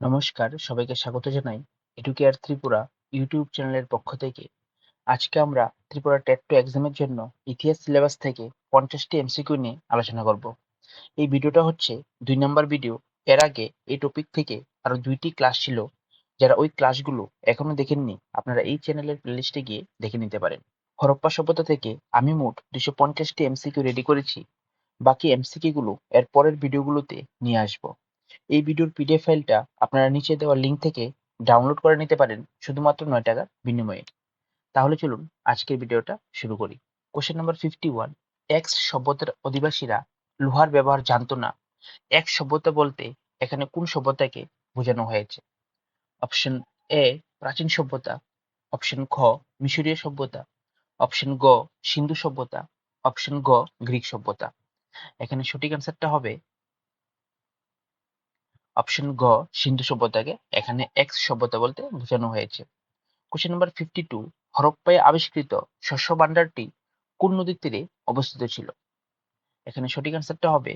নমস্কার, সবাইকে স্বাগত জানাই এডুকেয়ার ত্রিপুরা ইউটিউব চ্যানেলের পক্ষ থেকে। আজকে আমরা ত্রিপুরা টেট টু এক্সামের জন্য ইতিহাস সিলেবাস থেকে পঞ্চাশটি এমসিকিউ নিয়ে আলোচনা করব। এই ভিডিওটা হচ্ছে দুই নম্বর ভিডিও এর আগে এই টপিক থেকে আরও দুইটি ক্লাস ছিল। যারা ওই ক্লাসগুলো এখনও দেখেননি, আপনারা এই চ্যানেলের প্লেলিস্টে গিয়ে দেখে নিতে পারেন। হরপ্পা সভ্যতা থেকে আমি মোট দুশো পঞ্চাশটি এমসিকিউ রেডি করেছি। বাকি এমসিকিউ গুলো এর পরের ভিডিওগুলোতে নিয়ে আসব। এই ভিডিওর পিডিএফ ফাইলটা আপনারা নিচে দেওয়া লিঙ্ক থেকে ডাউনলোড করে নিতে পারেন, শুধুমাত্র নয় টাকার বিনিময়ে। তাহলে চলুন আজকের ভিডিওটা শুরু করি। Question number fifty one x সভ্যতার অধিবাসীরা লোহার ব্যবহার জানতো না। এক সভ্যতা বলতে এখানে কোন সভ্যতাকে বোঝানো হয়েছে? অপশন এ প্রাচীন সভ্যতা। অপশন খ মিশরীয় সভ্যতা। অপশন গ সিন্ধু সভ্যতা। অপশন গ গ্রিক সভ্যতা। এখানে সঠিক অ্যান্সারটা হবে অপশন গ, সিন্ধু সভ্যতাকে এখানে এক্স সভ্যতা বলতে বোঝানো হয়েছে। কোশ্চেন নাম্বার ফিফটি টু হরপ্পায় আবিষ্কৃত শস্য ভাণ্ডারটি কোন নদীর তীরে অবস্থিত ছিল? এখানে সঠিক অ্যান্সারটা হবে,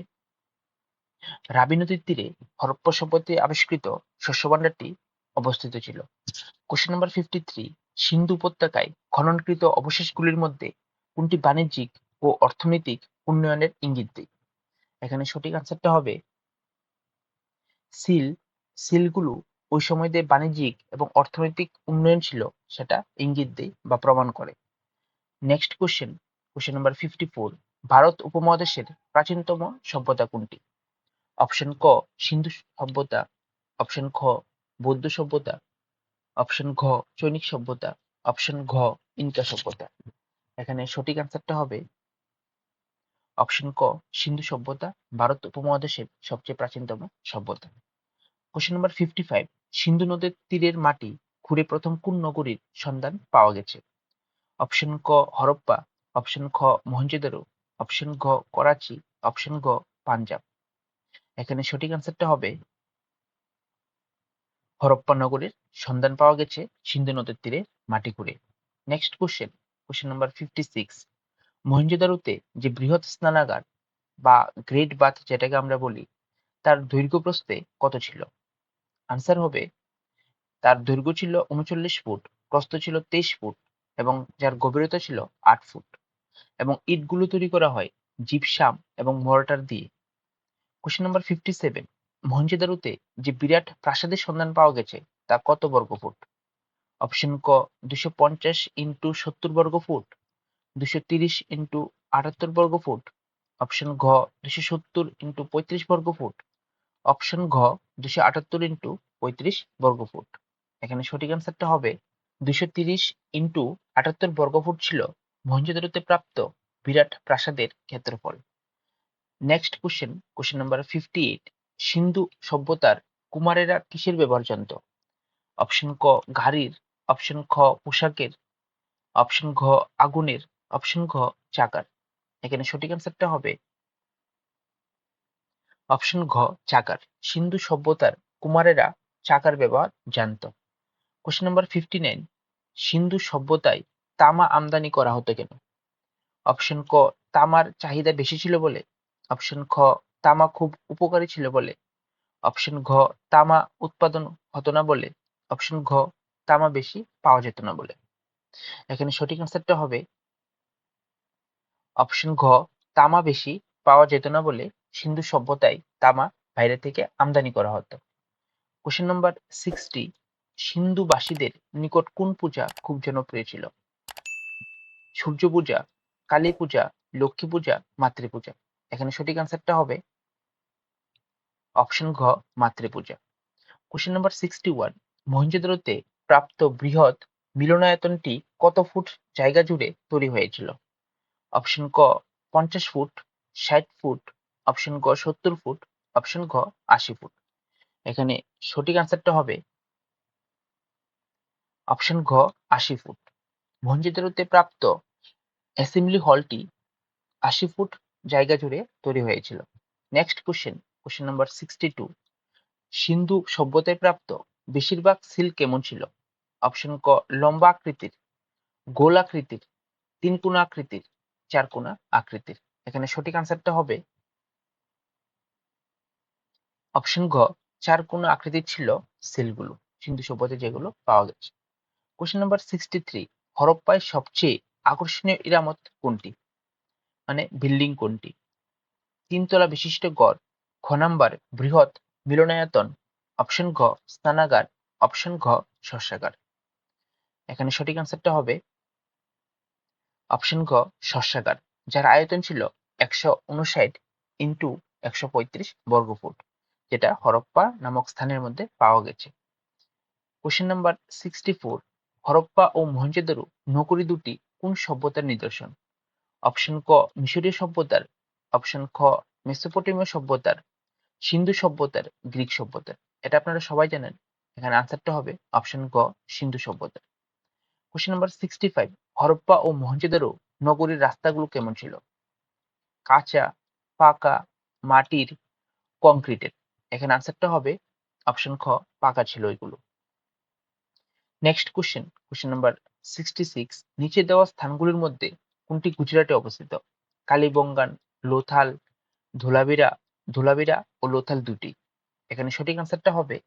রাবি নদীর তীরে হরপ্পা সভ্যতায় আবিষ্কৃত শস্য ভান্ডারটি অবস্থিত ছিল। Question number fifty three Sindhu উপত্যকায় খননকৃত অবশেষগুলির মধ্যে কোনটি বাণিজ্যিক ও অর্থনৈতিক উন্নয়নের ইঙ্গিত দেয়? এখানে সঠিক আনসারটা হবে সিল, সিলগুলো ওই সময়তে বাণিজ্যিক এবং অর্থনৈতিক উন্নয়ন ছিল, সেটা ইঙ্গিত দেয় বা প্রমাণ করে। Next question question number fifty four Bharat উপমহাদেশের প্রাচীনতম সভ্যতা কোনটি? অপশন ক, সিন্ধু সভ্যতা অপশন খ, বৌদ্ধ সভ্যতা অপশন ঘ চৈনিক সভ্যতা অপশন ঘ, ইনকা সভ্যতা। এখানে সঠিক অ্যান্সারটা হবে অপশন ক, সিন্ধু সভ্যতা, ভারত উপমহাদেশের সবচেয়ে প্রাচীনতম সভ্যতা। Question number fifty five Sindhu নদের তীরের মাটি খুঁড়ে প্রথম কোন নগরীর সন্ধান পাওয়া গেছে? অপশন ক, হরপ্পা অপশন খ মহেঞ্জোদারো অপশন ঘ করাচি অপশন গ, পাঞ্জাব। এখানে সঠিক আনসারটা হবে হরপ্পা নগরীর সন্ধান পাওয়া গেছে সিন্ধু নদের তীরে মাটি খুঁড়ে next question question number fifty six মহেঞ্জোদারোতে যে বৃহৎ স্নানাগার বা গ্রেট বাথ যেটাকে আমরা বলি, তার দৈর্ঘ্য প্রস্থে কত ছিল? আনসার হবে, তার দৈর্ঘ্য ছিল উনচল্লিশ ফুট, প্রস্থ ছিল তেইশ ফুট এবং যার গভীরতা ছিল আট ফুট এবং ইটগুলো তৈরি করা হয় জিপসাম এবং মর্টার দিয়ে। কোশ্চেন নাম্বার ফিফটি সেভেন মহেঞ্জোদারোতে যে বিরাট প্রাসাদের সন্ধান পাওয়া গেছে, তা কত বর্গ ফুট অপশন ক, দুশো পঞ্চাশ ইন্টু সত্তর বর্গ ফুট দুশো তিরিশ ইন্টু আটাত্তর বর্গ ফুট। অপশন ঘ দুশো সত্তর ইন্টু পঁয়ত্রিশ বর্গ ফুট। অপশন ঘ দুশো আটাত্তর ইন্টু পঁয়ত্রিশ বর্গ ফুট। এখানে সঠিক অ্যান্সারটা হবে দুশো তিরিশ ইন্টু আটাত্তর বর্গ ফুট ছিল মহেঞ্জোদারোতে প্রাপ্ত বিরাট প্রাসাদের ক্ষেত্রফল। Next question question number fifty eight Sindhu সভ্যতার কুমারেরা কিসের ব্যবহার জানত অপশন ক, ঘাড়ির। অপশন খ, পোশাকের। অপশন ঘ, আগুনের। অপশন ঘ, চাকার। এখানে সঠিক অ্যান্সারটা হবে অপশন ঘ, চাকার। সিন্ধু সভ্যতার কুমারেরা চাকার ব্যবহার জানত। Question number fifty nine Sindhu সভ্যতায় তামা আমদানি করা হতো কেন? অপশন ক, তামার চাহিদা বেশি ছিল বলে। অপশন খ, তামা খুব উপকারী ছিল বলে। অপশন ঘ, তামা উৎপাদন হতো না বলে। অপশন ঘ, তামা বেশি পাওয়া যেত না বলে। এখানে সঠিক আনসারটা হবে অপশন ঘ, তামা বেশি পাওয়া যেত না বলে সিন্ধু সভ্যতায় তামা বাইরে থেকে আমদানি করা হতো। কোশ্চেন নাম্বার সিক্সটি সিন্ধুবাসীদের নিকট কোন পূজা খুব জনপ্রিয় ছিল? সূর্য পূজা, কালী পূজা, লক্ষ্মী পূজা, মাতৃ পূজা। এখানে সঠিক আনসারটা হবে অপশন ঘ, মাতৃ পূজা। কোশ্চেন নাম্বার সিক্সটি ওয়ান মহেঞ্জোদারোতে প্রাপ্ত বৃহৎ মিলনায়তনটি কত ফুট জায়গা জুড়ে তৈরি হয়েছিল? অপশন ক, পঞ্চাশ ফুট, ষাট ফুট অপশন গ, সত্তর ফুট অপশন ঘ, আশি ফুট। এখানে সঠিক আনসারটা হবে অপশন ঘ, আশি ফুট। মহেঞ্জোদারোতে প্রাপ্ত অ্যাসেম্বলি হলটি আশি ফুট জায়গা জুড়ে তৈরি হয়েছিল। Next question question number sixty two Sindhu সভ্যতায় প্রাপ্ত বেশিরভাগ সিল কেমন ছিল? অপশন ক, লম্বা আকৃতির, গোল আকৃতির, তিন আকৃতির চার কোনা আকৃতির। এখানে সঠিক আনসারটা হবে অপশন ঘ চার কোন আকৃতির ছিল সিলগুলো, সিন্ধু সভ্যতায় যেগুলো পাওয়া গেছে। কোশ্চেন নাম্বার সিক্সটি থ্রি হরপ্পায় সবচেয়ে আকর্ষণীয় ইরামত কোনটি? মানে বিল্ডিং কোনটি? তিনতলা বিশিষ্ট গড়, ঘ নাম্বার বৃহৎ মিলনায়তন অপশন ঘ স্নানাগার অপশন ঘ শস্যাগার। এখানে সঠিক আনসারটা হবে অপশন ঘ শস্যাগার যার আয়তন ছিল একশো উনষাট ইন্টু একশো পঁয়ত্রিশ বর্গফুট যেটা হরপ্পা নামক স্থানের মধ্যে পাওয়া গেছে। Question number sixty four Harappa ও মহেঞ্জোদারো নগরী দুটি কোন সভ্যতার নিদর্শন? অপশন ক, মিশরীয় সভ্যতার অপশন খ, মেসোপটেমীয় সভ্যতার, সিন্ধু সভ্যতার, গ্রিক সভ্যতার। এটা আপনারা সবাই জানেন, এখানে আনসারটা হবে অপশন গ, সিন্ধু সভ্যতার। Question number sixty five Harappa ও মহেঞ্জোদারো নগরীর রাস্তাগুলো কেমন ছিল? কাঁচা, পাকা, মাটির কংক্রিটের এখানে আনসারটা হবে অপশন খ, পাকা ছিল এগুলো next question question number sixty six নিচে দেওয়া স্থানগুলির মধ্যে কোনটি গুজরাটে অবস্থিত? কালীবঙ্গান, লোথাল ধোলাবিরা ধোলাবিরা ও লোথাল দুটি এখানে সঠিক আনসারটা হবে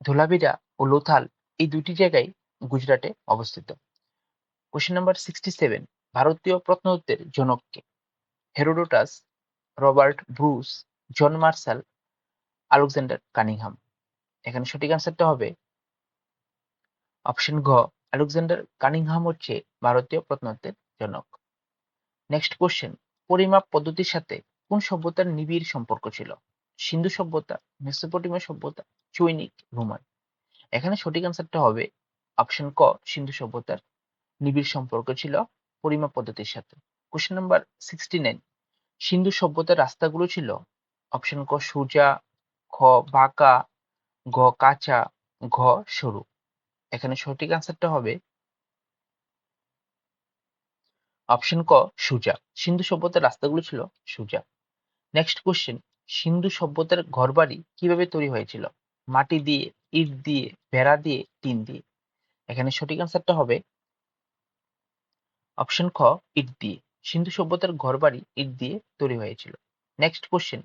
ধোলাবিরা ও লোথাল। এই দুটি জায়গায় গুজরাটে অবস্থিত। কোশ্চেন নাম্বার সিক্সটি সেভেন ভারতীয় প্রত্নতত্ত্বের জনককে। Herodotus Robert Bruce John Marshall Alexander Cunningham এখানে সঠিক আনসারটা হবে অপশন ঘ আলেকজান্ডার কানিংহাম হচ্ছে ভারতীয় প্রত্নতত্ত্বের জনক। নেক্সট কোশ্চেন পরিমাপ পদ্ধতির সাথে কোন সভ্যতার নিবিড় সম্পর্ক ছিল? সিন্ধু সভ্যতা, মেসোপটেমীয় সভ্যতা, চৈনিক রোমান এখানে সঠিক আনসারটা হবে অপশন ক, সিন্ধু সভ্যতার নিবিড় সম্পর্ক ছিল পরিমাপ পদ্ধতির সাথে। Question number sixty nine Sindhu সভ্যতার রাস্তাগুলো ছিল অপশন ক, সোজা, খ, বাঁকা, ঘ, কাঁচা, ঘ, সরু। এখানে সঠিক আনসারটা হবে অপশন ক, সুজা। সিন্ধু সভ্যতার রাস্তাগুলো ছিল সুজা। নেক্সট কোশ্চেন সিন্ধু সভ্যতার ঘরবাড়ি কীভাবে তৈরি হয়েছিল? মাটি দিয়ে, ইট দিয়ে বেড়া দিয়ে, টিন দিয়ে। এখানে সঠিক আনসারটা হবে অপশন খ, ইট দিয়ে। সিন্ধু সভ্যতার ঘরবাড়ি ইট দিয়ে তৈরি হয়েছিল। নেক্সট কোশ্চেন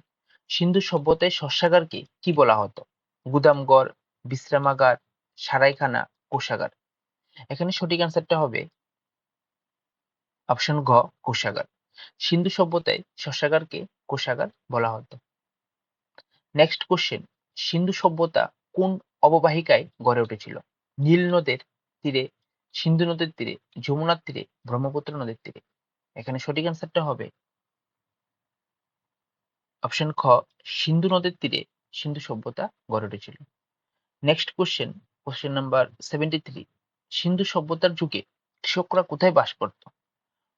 সিন্ধু সভ্যতায় শস্যাগারকে কি বলা হতো? গুদামঘর, বিশ্রামাগার, সারাইখানা, কোষাগার। এখানে সঠিক আনসারটা হবে অপশন ঘ কোষাগার। সিন্ধু সভ্যতায় শস্যাগারকে কোষাগার বলা হতো। নেক্সট কোশ্চেন সিন্ধু সভ্যতা কোন অববাহিকায় গড়ে উঠেছিল? নীল নদের তীরে, সিন্ধু নদের তীরে, যমুনার তীরে, ব্রহ্মপুত্র নদীর তীরে। এখানে সঠিক অ্যান্সারটা হবে অপশন খ, সিন্ধু নদের তীরে সিন্ধু সভ্যতা গড়ে উঠেছিল। Next question question number seventy three Sindhu সভ্যতার যুগে কৃষকরা কোথায় বাস করত?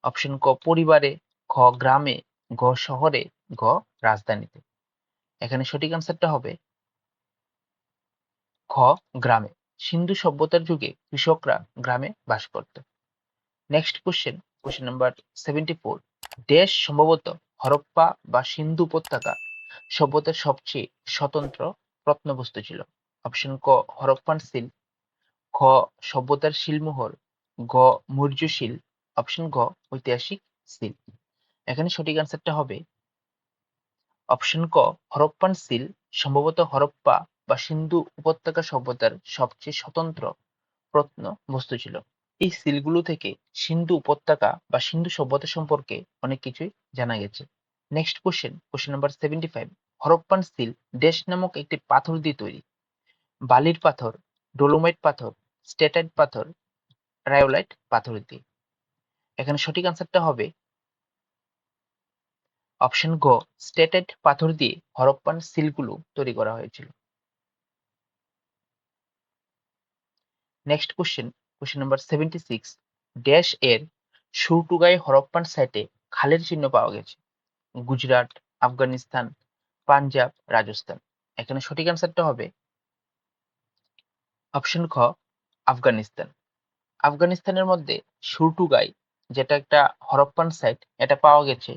অপশন ক, পরিবারে, খ, গ্রামে গ শহরে গ রাজধানীতে। এখানে সঠিক অ্যান্সারটা হবে খ, গ্রামে। সিন্ধু সভ্যতার যুগে কৃষকরা গ্রামে বাস করত। Next question question number seventy four দেশ সম্ভবত হরপ্পা বা সিন্ধু উপত্যকা সভ্যতার সবচেয়ে স্বতন্ত্র প্রত্নবস্তু ছিল। অপশন ক, হরপ্পান সিল। খ, সভ্যতার শিলমোহর। গ মৌর্য শিল অপশন গ, ঐতিহাসিক সিল। এখানে সঠিক আনসারটা হবে। অপশন ক, হরপ্পান শিল সম্ভবত হরপ্পা বা সিন্ধু উপত্যকা সভ্যতার সবচেয়ে স্বতন্ত্র প্রত্ন বস্তু ছিল। এই সিলগুলো থেকে সিন্ধু উপত্যকা বা সিন্ধু সভ্যতা সম্পর্কে অনেক কিছুই জানা গেছে। Next question question number seventy five Harappan seal dash নামক একটি পাথর দিয়ে তৈরি। বালির পাথর, ডোলোমাইট পাথর স্টেটাইট পাথর, রায়োলাইট পাথর দিয়ে। এখানে সঠিক আনসারটা হবে অপশন গ স্টেটেড পাথর দিয়ে হরপ্পান সিলগুলো তৈরি করা হয়েছিল। Next question question number seventy six dash এর সুরটুগাই হরপ্পান সাইটে খালের চিহ্ন পাওয়া গেছে। গুজরাট, আফগানিস্তান, পাঞ্জাব, রাজস্থান। এখানে সঠিক অ্যান্সারটা হবে অপশন খ, আফগানিস্তান। আফগানিস্তানের মধ্যে সুরটুগাই, যেটা একটা হরপ্পান সাইট এটা পাওয়া গেছে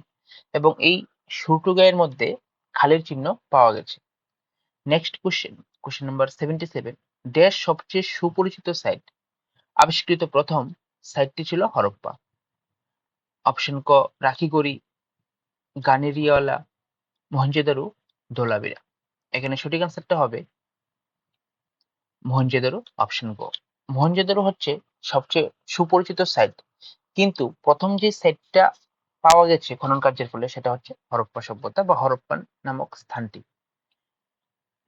এবং এই সুরটুগাইয়ের মধ্যে খালের চিহ্ন পাওয়া গেছে। Next question question number seventy seven dash সবচেয়ে সুপরিচিত সাইট আবিষ্কৃত প্রথম সাইটটি ছিল হরপ্পা। অপশন ক, রাখিগড়ি গানেরিয়াওয়ালা মহেঞ্জোদারো ধোলাবিরা এখানে সঠিক আনসারটা হবে মহেঞ্জোদারো অপশন গ মহেঞ্জোদারো হচ্ছে সবচেয়ে সুপরিচিত সাইট কিন্তু প্রথম যে সাইটটা পাওয়া গেছে খনন কার্যের ফলে সেটা হচ্ছে হরপ্পা সভ্যতা বা হরপ্পান নামক স্থানটি।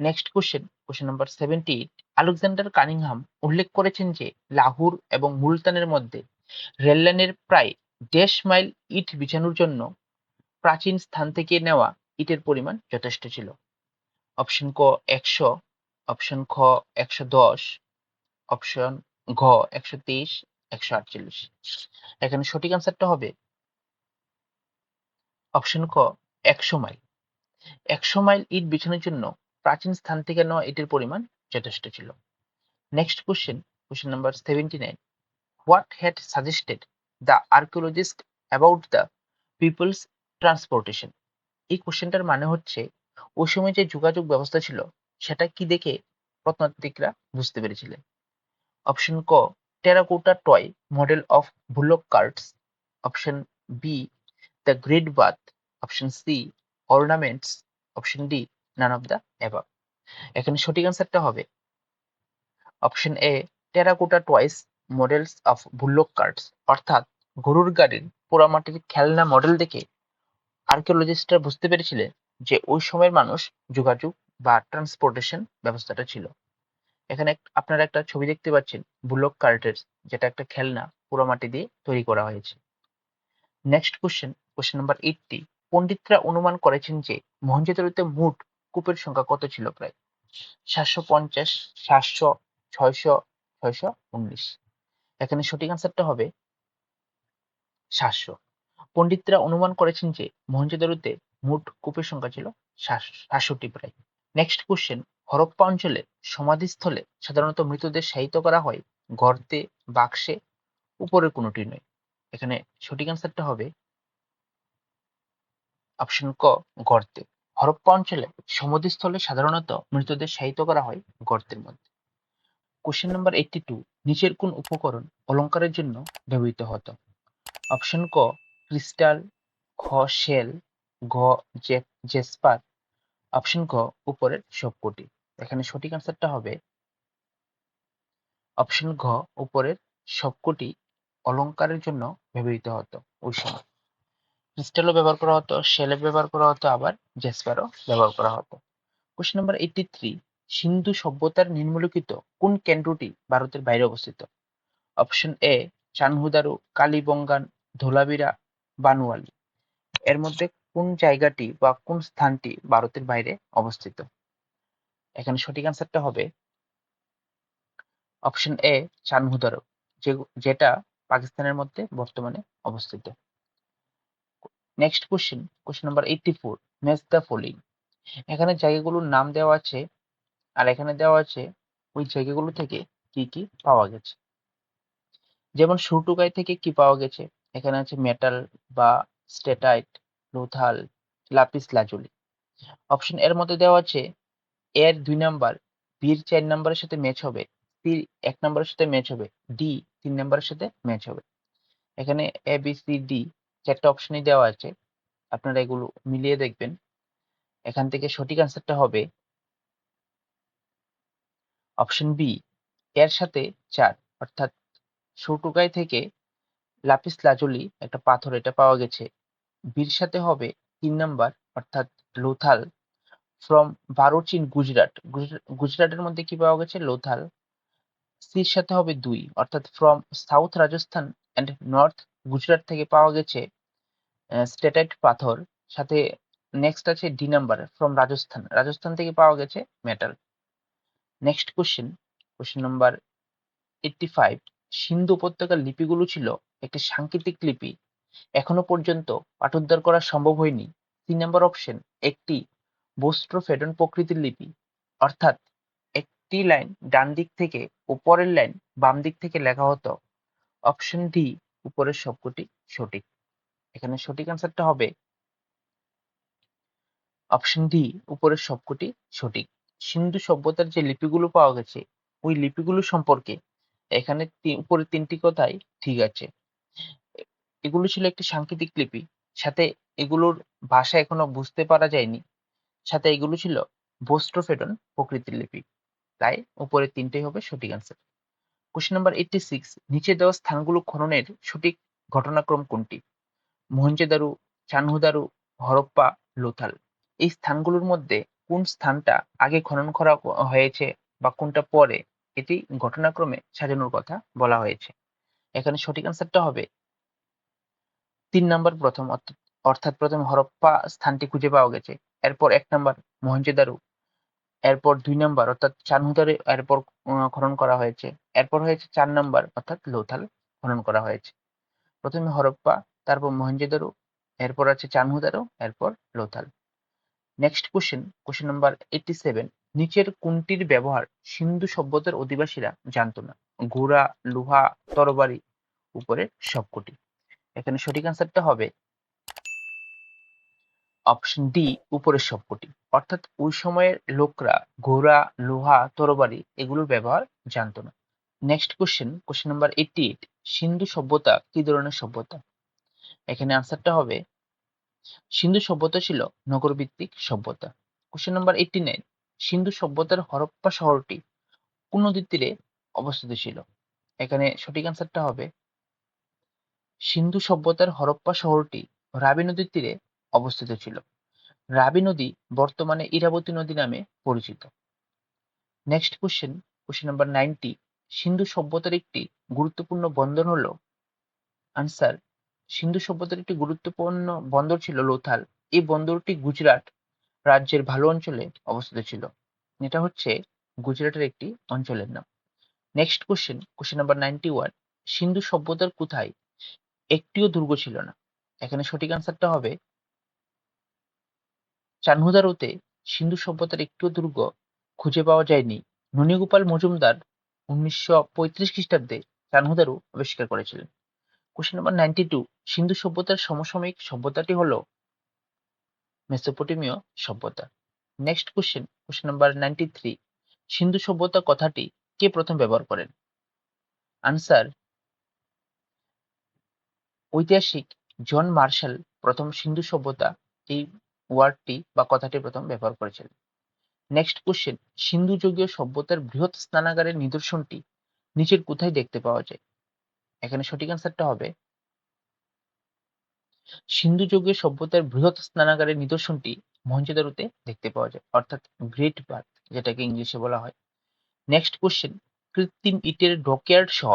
Next question question number seventy Alexander Cunningham উল্লেখ করেছেন যে, লাহুর এবং মুলতানের মধ্যে রেললাইনের প্রায় দেড় মাইল ইট বিছানোর জন্য প্রাচীন স্থান থেকে নেওয়া ইটের পরিমাণ যথেষ্ট ছিল। অপশন ক, একশো। অপশন খ, একশো দশ। অপশন ঘ, একশো তেইশ, একশো আটচল্লিশ। এখানে সঠিক আনসারটা হবে অপশন ক, একশো মাইল। একশো মাইল ইট বিছানোর জন্য প্রাচীন স্থান থেকে নেওয়া ইটের পরিমাণ যথেষ্ট ছিল। Next question question number seventy nine what had suggested the archaeologist about the people's transportation এই কোশ্চেনটার মানে হচ্ছে, ওই সময় যে যোগাযোগ ব্যবস্থা ছিল, সেটা কি দেখে প্রত্নতাত্ত্বিকরা বুঝতে পেরেছিলেন? অপশন ক terracotta toy model of bullock carts option B the great bath option C ornaments option D none of the above এখানে সঠিক অ্যান্সারটা হবে। Option A terracotta toys models of bullock carts অর্থাৎ গরুর গাড়ির পোড়ামাটির খেলনা মডেল দেখে আর্কিওলজিস্টরা বুঝতে পেরেছিলেন যে ওই সময়ের মানুষ যোগাযোগ বা ট্রান্সপোর্টেশন ব্যবস্থাটা ছিল। এখানে আপনারা একটা ছবি দেখতে পাচ্ছেন বুলক কার্টের যেটা একটা খেলনা পোড়ামাটি দিয়ে তৈরি করা হয়েছে। Next question question number eighty পণ্ডিতরা অনুমান করেছেন যে মহেঞ্জোদারোতে মোট কূপের সংখ্যা কত ছিল প্রায়? সাতশো পঞ্চাশ, সাতশো, ছয়শো ছয়শো উনিশ। এখানে সঠিক আনসারটা হবে সাতশো। পণ্ডিতরা অনুমান করেছেন যে মহেঞ্জোদারোতে মোট কূপের সংখ্যা ছিল সাতষট্টি প্রায়। নেক্সট কোশ্চেন হরপ্পা অঞ্চলে সমাধিস্থলে সাধারণত মৃতদের শায়িত করা হয় গর্তে, বাক্সে উপরের কোনোটি নয়। এখানে সঠিক আনসারটা হবে অপশন ক, গর্তে। হরপ্পা অঞ্চলে সমাধিস্থলে সাধারণত মৃতদের শায়িত করা হয় গর্তের মধ্যে। কোশ্চেন নাম্বার এইটটি টু নিচের কোন উপকরণ অলঙ্কারের জন্য ব্যবহৃত হতো? অপশন ক ক্রিস্টাল খ শেল ঘ জেসপার অপশন ক, উপরের সবকটি। এখানে সঠিক আনসারটা হবে অপশন ঘ উপরের সবকটি অলঙ্কারের জন্য ব্যবহৃত হতো ওই সময়। ক্রিস্টালও ব্যবহার করা হতো শেলে ব্যবহার করা হতো, আবার জেসপারও ব্যবহার করা হতো। Question number eighty three Sindhu সভ্যতার নিম্নলিখিত কোন কেন্দ্রটি ভারতের বাইরে অবস্থিত? Option A Chanhudaro, Kalibangan, Dholavira, Banawali. এর মধ্যে কোন জায়গাটি বা কোন স্থানটি ভারতের বাইরে অবস্থিত? এখানে সঠিক আনসারটা হবে অপশন এ চানহুদারু যেটা পাকিস্তানের মধ্যে বর্তমানে অবস্থিত। Next question question number eighty four match the following এখানে জায়গাগুলোর নাম দেওয়া আছে আর এখানে দেওয়া আছে ওই জায়গাগুলো থেকে কি কি পাওয়া গেছে। যেমন সুরটুকাই থেকে কি পাওয়া গেছে? এখানে আছে মেটাল বা steatite Lothal lapis lazuli option এর মধ্যে দেওয়া আছে এর দুই নাম্বার বির চার নাম্বারের সাথে ম্যাচ হবে সি এক নাম্বারের সাথে ম্যাচ হবে ডি তিন নাম্বারের সাথে ম্যাচ হবে। এখানে এ বি সি ডি চারটা অপশনই দেওয়া আছে, আপনারা এগুলো মিলিয়ে দেখবেন। এখান থেকে সঠিক আনসারটা হবে অপশন বি এর সাথে চার, অর্থাৎ সুটুকাই থেকে লাপিস লাজুলি একটা পাথর এটা পাওয়া গেছে। বির সাথে হবে তিন নাম্বার অর্থাৎ লোথাল ফ্রম বারোচিন গুজরাট। গুজরাটের মধ্যে কি পাওয়া গেছে? লোথাল সির সাথে হবে দুই, অর্থাৎ from south Rajasthan and north Gujarat থেকে পাওয়া গেছে স্টেটাইট পাথর। সাথে নেক্সট আছে D number from Rajasthan. Rajasthan থেকে পাওয়া গেছে metal next question question number eighty five Sindhu উপত্যকার লিপিগুলো ছিল একটি সাংকেতিক লিপি। এখনও পর্যন্ত পাঠোদ্ধার করা সম্ভব হয়নি। তিন নম্বর অপশন একটি বস্ত্র ফেডন প্রকৃতির লিপি। অর্থাৎ একটি লাইন ডান দিক থেকে উপরের লাইন বাম দিক থেকে লেখা হতো। অপশন ডি উপরের সবকটি সঠিক। এখানে সঠিক আনসারটা হবে অপশন ডি উপরের সবকটি সঠিক। সিন্ধু সভ্যতার যে লিপিগুলো পাওয়া গেছে, ওই লিপিগুলো সম্পর্কে এখানে উপরে তিনটি কথাই ঠিক আছে। এগুলো ছিল একটি সাংকেতিক লিপি, সাথে এগুলোর ভাষা এখনও বুঝতে পারা যায়নি। সাথে এগুলো ছিল বোস্ট্রোফেডন প্রকৃতির লিপি। তাই উপরে তিনটেই হবে সঠিক answer question number eighty six নিচে দেওয়া স্থানগুলো খননের সঠিক ঘটনাক্রম কোনটি? মোহেঞ্জোদারো, চানহুদারু, হরপ্পা, লোথাল। এই স্থানগুলোর মধ্যে কোন স্থানটা আগে খনন করা হয়েছে বা কোনটা পরে এটি ঘটনাক্রমে সাজানোর কথা বলা হয়েছে? এখানে সঠিক অ্যান্সারটা হবে তিন নাম্বার প্রথম অর্থাৎ প্রথম হরপ্পা স্থানটি খুঁজে পাওয়া গেছে। এরপর এক নাম্বার মহেঞ্জোদারো এরপর দুই নাম্বার, অর্থাৎ চানহুদারে এরপর খনন করা হয়েছে। এরপর হয়েছে চার নাম্বার, অর্থাৎ লোথাল খনন করা হয়েছে। প্রথমে হরপ্পা, তারপর মহেঞ্জোদারো এরপর আছে চানহুদারো এরপর Lothal. Next question question number eighty seven নিচের কোনটির ব্যবহার সিন্ধু সভ্যতার অধিবাসীরা জানত না? ঘোড়া, লোহা, তরবারি উপরে সবকটি। এখানে সঠিক অ্যান্সারটা হবে অপশন ডি উপরের সবকটি। অর্থাৎ ওই সময়ের লোকরা, ঘোড়া, লোহা, তরবারি, এগুলোর ব্যবহার জানত না। Next question question number eighty eight Sindhu সভ্যতা কি ধরনের সভ্যতা? এখানে আনসারটা হবে, সিন্ধু সভ্যতা ছিল নগরভিত্তিক সভ্যতা। Question number eighty nine Sindhu সভ্যতার হরপ্পা শহরটি কোন নদীর তীরে অবস্থিত ছিল? এখানে সঠিক আনসারটা হবে, সিন্ধু সভ্যতার হরপ্পা শহরটি রাবি নদীর তীরে অবস্থিত ছিল। রাবি নদী বর্তমানে ইরাবতী নদী নামে পরিচিত। Next question question number ninety Sindhu সভ্যতার একটি গুরুত্বপূর্ণ বন্দর হল? আনসার সিন্ধু সভ্যতার একটি গুরুত্বপূর্ণ বন্দর ছিল লোথাল। এই বন্দরটি গুজরাট রাজ্যের ভালো অঞ্চলে অবস্থিত ছিল। এটা হচ্ছে গুজরাটের একটি অঞ্চলের নাম। Next question question number ninety one Sindhu সভ্যতার কোথায় একটিও দুর্গ ছিল না? এখানে সঠিক আনসারটা হবে চানহুদারোতে সিন্ধু সভ্যতার একটিও দুর্গ খুঁজে পাওয়া যায়নি। ননীগোপাল মজুমদার উনিশশো পঁয়ত্রিশ খ্রিস্টাব্দে চানহুদারু আবিষ্কার করেছিলেন। Question number ninety two Sindhu সভ্যতার সমসাময়িক সভ্যতাটি হল মেসোপটেমীয় সভ্যতা। Next question question number ninety three Sindhu সভ্যতা কথাটি কে প্রথম ব্যবহার করেন? আনসার ঐতিহাসিক জন মার্শাল প্রথম সিন্ধু সভ্যতা এই ওয়ার্ডটি বা কথাটি প্রথম ব্যবহার করেছিলেন। নেক্সট কোশ্চেন সিন্ধু যুগীয় সভ্যতার বৃহৎ স্নানাগারের নিদর্শনটি নিচের কোথায় দেখতে পাওয়া যায়? এখানে সঠিক অ্যান্সারটা হবে, সিন্ধু যুগীয় সভ্যতার বৃহৎ স্নানাগারের নিদর্শনটি মহেঞ্জোদারোতে দেখতে পাওয়া যায়, অর্থাৎ গ্রেট বাথ যেটাকে ইংলিশে বলা হয়। নেক্সট কোশ্চেন কৃত্রিম ইটের ডকইয়ার্ড সহ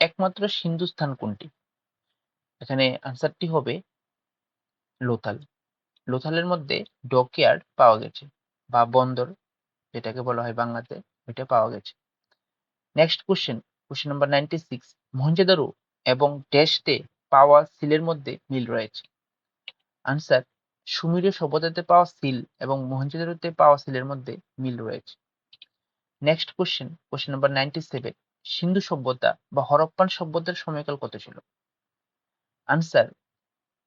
একমাত্র সিন্ধু স্থান কোনটি? এখানে আনসারটি হবে, লোথাল। লোথালের মধ্যে ডকইয়ার্ড পাওয়া গেছে, বা বন্দর, যেটাকে বলা হয় বাংলাতে, এটা পাওয়া গেছে। Next question question number ninety six Mohenjodaro এবং ড্যাশতে পাওয়া সিলের মধ্যে মিল রয়েছে। আনসার সুমেরীয় সভ্যতাতে পাওয়া সিল এবং মহেঞ্জোদারোতে পাওয়া সিলের মধ্যে মিল রয়েছে। Next question question number ninety seven Sindhu সভ্যতা বা হরপ্পান সভ্যতার সময়কাল কত ছিল? আনসার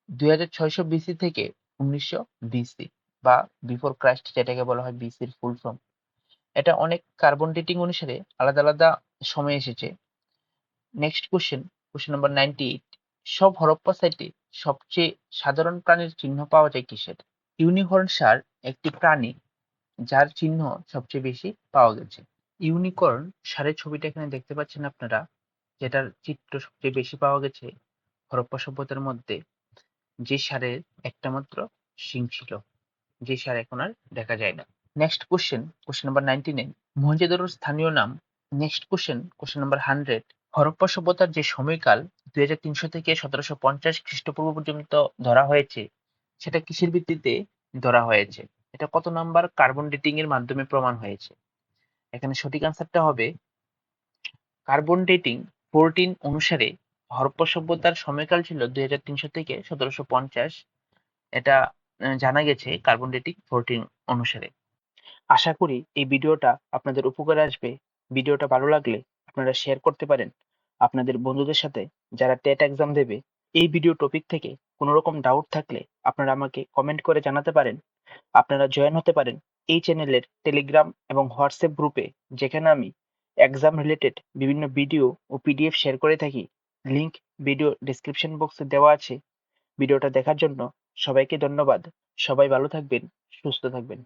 দুই হাজার ছয়শো বিসি থেকে উনিশশো বিসি বা বিফোর ক্রাইস্ট যেটাকে বলা হয় বিসির ফুল ফর্ম এটা অনেক কার্বন ডেটিং অনুসারে আলাদা আলাদা সময় এসেছে। Next question question number ninety eight সব হরপ্পা সাইটে সবচেয়ে সাধারণ প্রাণীর চিহ্ন পাওয়া যায় কিসের? ইউনিহর্ন সার একটি প্রাণী যার চিহ্ন সবচেয়ে বেশি পাওয়া গেছে। ইউনিকর্ন সারের ছবিটা এখানে দেখতে পাচ্ছেন আপনারা, যেটার চিত্র সবচেয়ে বেশি পাওয়া গেছে হরপ্পা সভ্যতার মধ্যে। যে সারের একটা মাত্র শিং ছিল, যে সার এখন আর দেখা যায় না। Next question question number ninety nine মহেঞ্জোদারোর স্থানীয় নাম। Next question question number hundred Harappa সভ্যতার যে সময়কাল, দুই হাজার তিনশো থেকে সতেরোশো পঞ্চাশ খ্রিস্টপূর্ব পর্যন্ত ধরা হয়েছে, সেটা কিসের ভিত্তিতে ধরা হয়েছে? এটা কত নাম্বার? কার্বন ডেটিং এর মাধ্যমে প্রমাণ হয়েছে। এখানে সঠিক আনসারটা হবে কার্বন ডেটিং ফোরটিন অনুসারে হরপ্পা সভ্যতার সময়কাল ছিল দুই হাজার তিনশো থেকে সতেরোশো পঞ্চাশ। এটা জানা গেছে কার্বন ডেটিং ফোরটিন অনুসারে। আশা করি এই ভিডিওটা আপনাদের উপকারে আসবে। ভিডিওটা ভালো লাগলে আপনারা শেয়ার করতে পারেন। আপনাদের বন্ধুদের সাথে যারা টেট এক্সাম দেবে, এই ভিডিও টপিক থেকে কোনো রকম ডাউট থাকলে আপনারা আমাকে কমেন্ট করে জানাতে পারেন। আপনারা জয়েন হতে পারেন এই চ্যানেলের টেলিগ্রাম এবং হোয়াটসঅ্যাপ গ্রুপে যেখানে আমি এক্সাম রিলেটেড বিভিন্ন ভিডিও ও পিডিএফ শেয়ার করে থাকি। লিংক ভিডিও ডিসক্রিপশন বক্সে দেওয়া আছে। ভিডিওটা দেখার জন্য সবাইকে ধন্যবাদ। সবাই ভালো থাকবেন, সুস্থ থাকবেন।